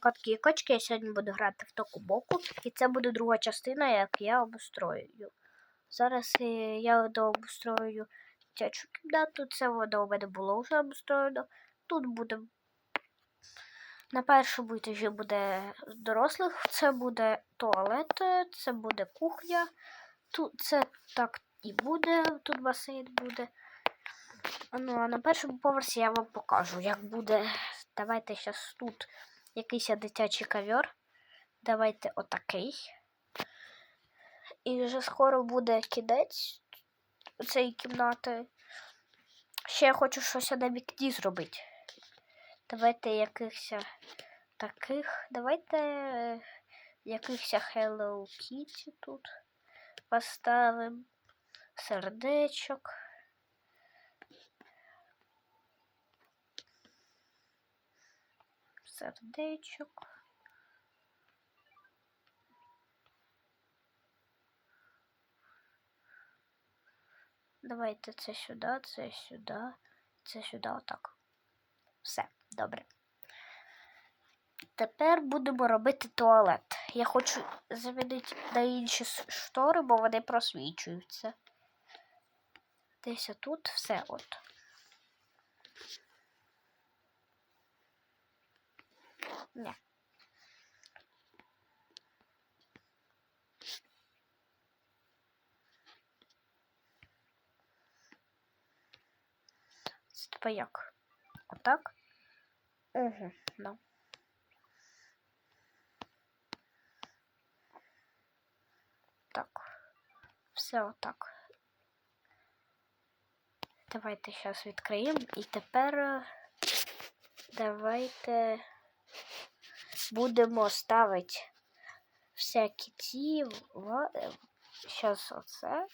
Котки і я сьогодні буду грати в току боку, і це буде друга частина, як я обустрою. Зараз е, я дообустрою дитячу кімнату, це вода у мене було вже обустроєно. Тут буде на першому етажі буде дорослих, це буде туалет, це буде кухня. Тут це так і буде, тут басейн буде. Ну, а на першому поверсі я вам покажу, як буде. Давайте зараз тут якийсь дитячий ковер. Давайте отакий. І вже скоро буде кінець цієї кімнати. Ще я хочу щось на вікні зробити. Давайте якихось таких. Давайте е, якихось Hello Kitty тут поставимо. Сердечок. Сердечок. Давайте це сюди, це сюди, це сюди, отак. Все, добре. Тепер будемо робити туалет. Я хочу замінити на інші штори, бо вони просвічуються. Десь отут все от. Ні. Типа як? Отак? Угу, да. Так. Все отак. Давайте зараз відкриємо. І тепер е, давайте будемо ставити всякі ці. Зараз оце.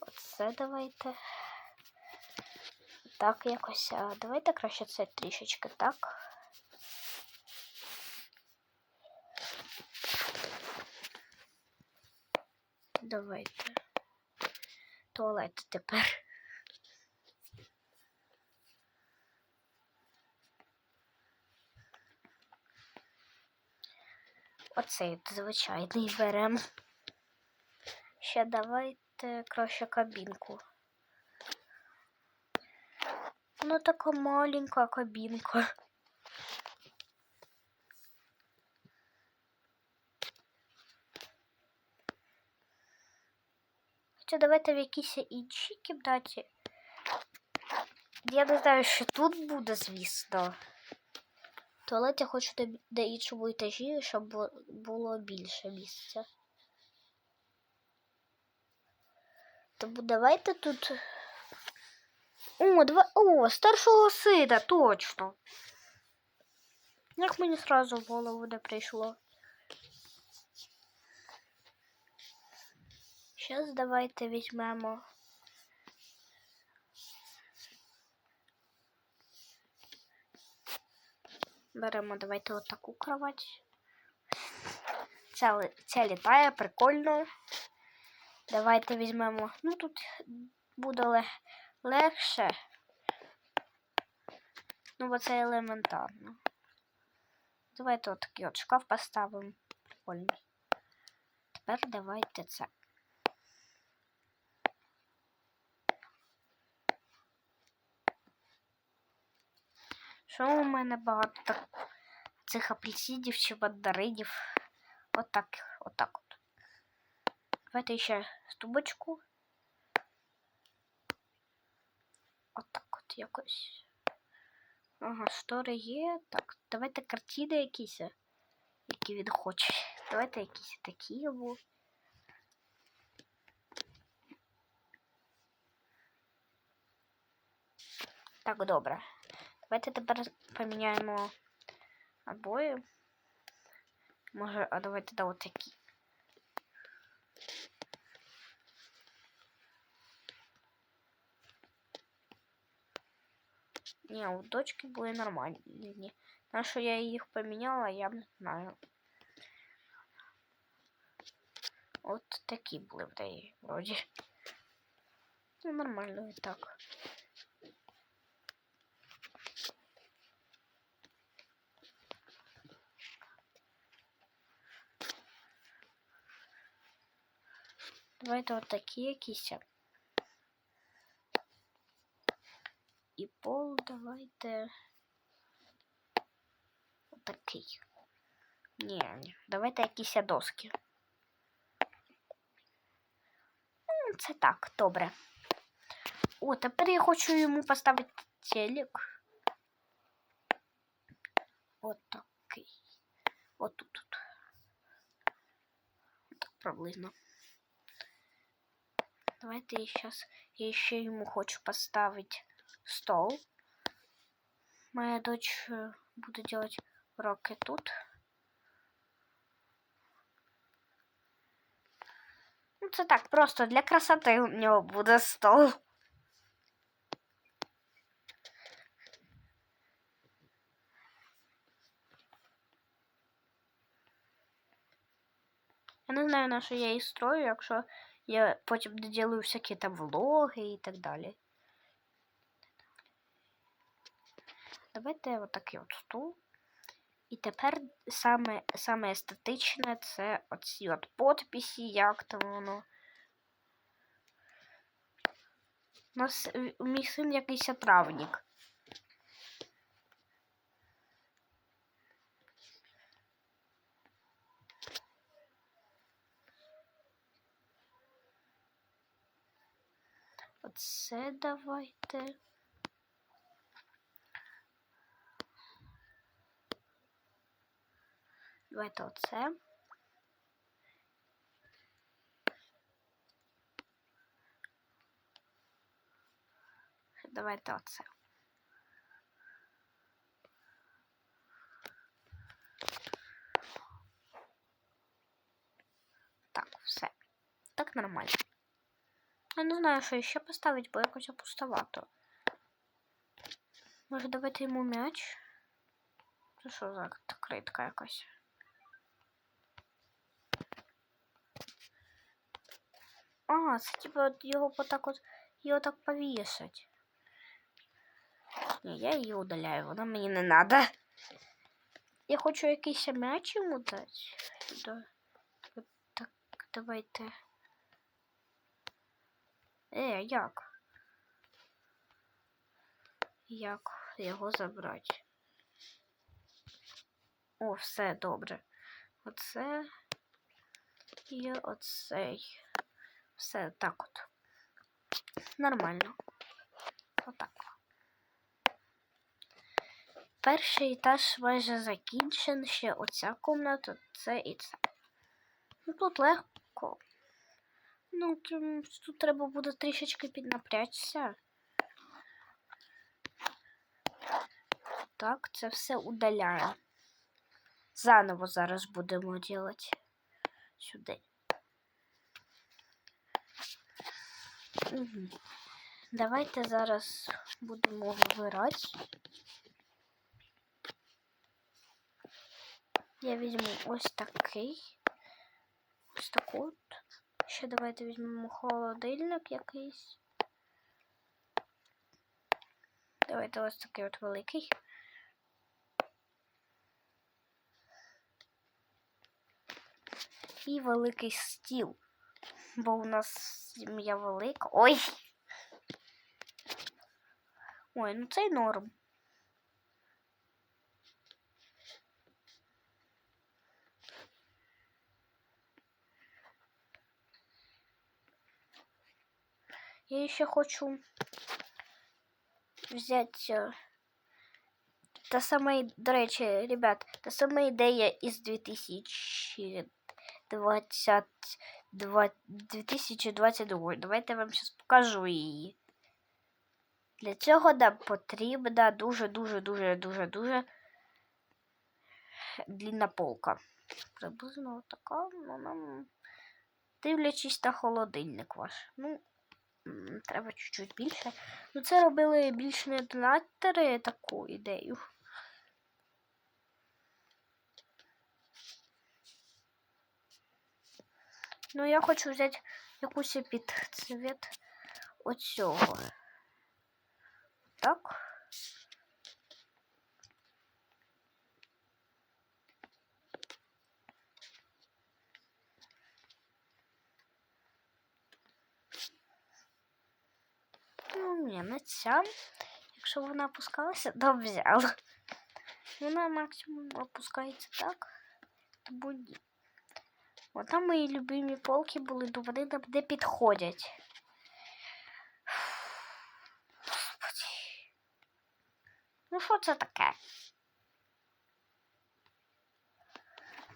Оце давайте. Так якось. А давайте краще це трішечки так. Давайте. Туалет тепер. Оцей звичайний беремо. Ще давайте краще кабінку. Ну така маленька кабінка. Хоча давайте в якійсь іншій кімнаті. Я не знаю, що тут буде, звісно. Туалет я хочу на, іншому етажі, щоб було більше місця. Тому давайте тут. О, два... О, старшого сина, точно. Як мені сразу в голову не прийшло. Зараз давайте візьмемо. Беремо давайте отаку кровать. Ли- ця літає, прикольно. Давайте візьмемо. Ну тут буде лег- легше. Ну, бо це елементарно. Давайте отакий от шкаф поставимо. Прикольно. Тепер давайте це. Що у мене багато цих апельсинів чи мандаринів. Отак, отак от. Давайте ще стубочку. Отак от якось. Ага, штори є. Так, давайте картини якісь, які він хоче. Давайте якісь такі або. Так, добре. Давайте тепер поміняємо обої. Може, а давайте да от такі. Ні, у дочки були нормальні. На що я їх поміняла, я не знаю. От такі були в неї, вроді. Ну, нормально і так. Давайте отакі якісь. І пол давайте. Отакий. Ні, ні. Давайте якісь доски. Ну, Це так, добре. О, тепер я хочу йому поставити телек. Отакий. От тут. тут. Так приблизно. Давайте я сейчас я еще ему хочу поставить стол. Моя дочь э, будет делать уроки тут. Ну, це так, просто для красоти у нього буде стол. Я не знаю, на що я її строю, якщо я потім доделаю всякі там влоги і так далі. Давайте отакий от стул. І тепер саме саме естетичне це оці от подписи, як там воно. У нас е, мій син якийсь травник. Оце давайте. Давайте оце. Давайте оце. Так, все. Так нормально. Я не знаю, що ще поставити, бо якось пустовато. Може давайте йому м'яч? Це що за критка якась? А, це типа от його отак от його так повішать. Ні, я її удаляю, вона мені не надо. Я хочу якийсь м'яч йому дати. Да. От так, давайте. Е, як? Як його забрати? О, все добре. Оце і оцей. Все так от. Нормально. Отак. Перший етаж майже закінчен. Ще оця кімната, це і це. Ну тут легко. Ну, тут треба буде трішечки піднапрячься. Так, це все удаляємо. Заново зараз будемо робити. Сюди. Угу. Давайте зараз будемо вибирати. Я візьму ось такий. Ось от. Ще давайте візьмемо холодильник якийсь. Давайте ось такий от великий. І великий стіл. Бо у нас сім'я велика. Ой! Ой, ну цей норм. Я еще хочу взять э, та сама, до речі, ребят, та сама ідея із 2020 2022. Давайте я вам зараз покажу її. Для цього нам потрібна дуже-дуже-дуже-дуже-дуже длинна полка. Приблизно така, ну нам дивлячись на холодильник ваш. Ну, треба чуть-чуть більше. Ну, це робили більш не донатери таку ідею. Ну, я хочу взяти якусь під цвіт оцього. Так. А ця, якщо вона опускалася, то взяла. Вона максимум опускається так, тому ні. От там мої любимі полки були, то вони нам не підходять. Господи. Ну що це таке?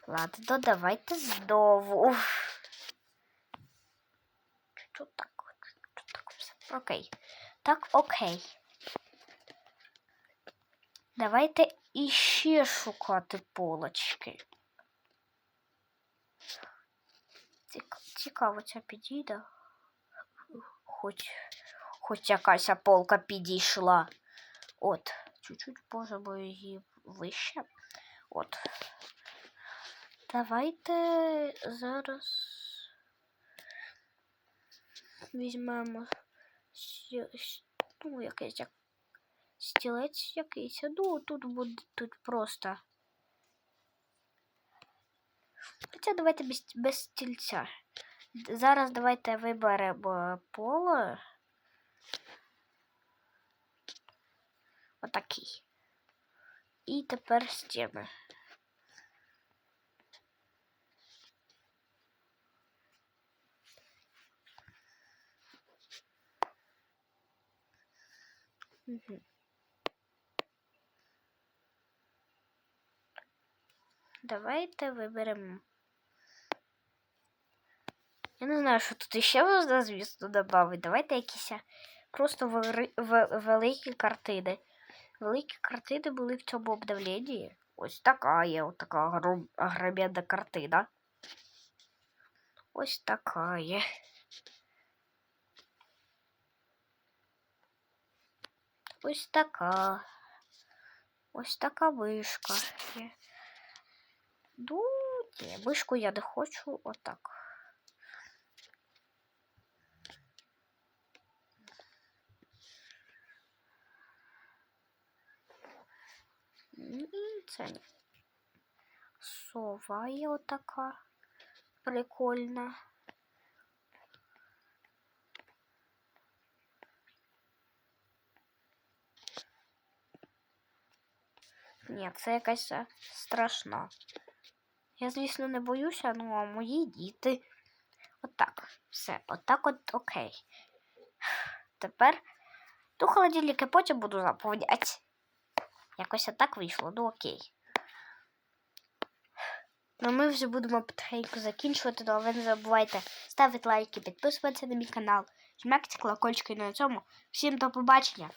Ладно, давайте знову. Що так? Окей. Так, окей. Давайте іще шукати полочки. Цікаво, ця підійде. Хоч, хоч якась полка підійшла. От, чуть-чуть можемо її вище. От. Давайте зараз візьмемо ну, якийсь як стілець якийсь. Ну, тут буде тут просто. Хоча давайте без, без стільця. Зараз давайте виберемо поло. Отакий. І тепер стіни. Давайте виберемо. Я не знаю, що тут іще можна, звісно, додати. Давайте якісь просто великі картини. Великі картини були в цьому обновленні. Ось така є, от така гром- картина. Ось така є. Ось така. Ось така вишка є. Ну, ні, вишку я не хочу отак. Ні, це ні. Сова є отака. Прикольна. Ні, це якась е, страшна. Я, звісно, не боюся, ну а мої діти. Отак. Все, отак от окей. Тепер ту холодильник я потім буду заповняти. Якось отак вийшло, ну окей. Ну ми вже будемо потихеньку закінчувати, але ви не забувайте ставити лайки, підписуватися на мій канал, жмякати колокольчики на цьому. Всім до побачення!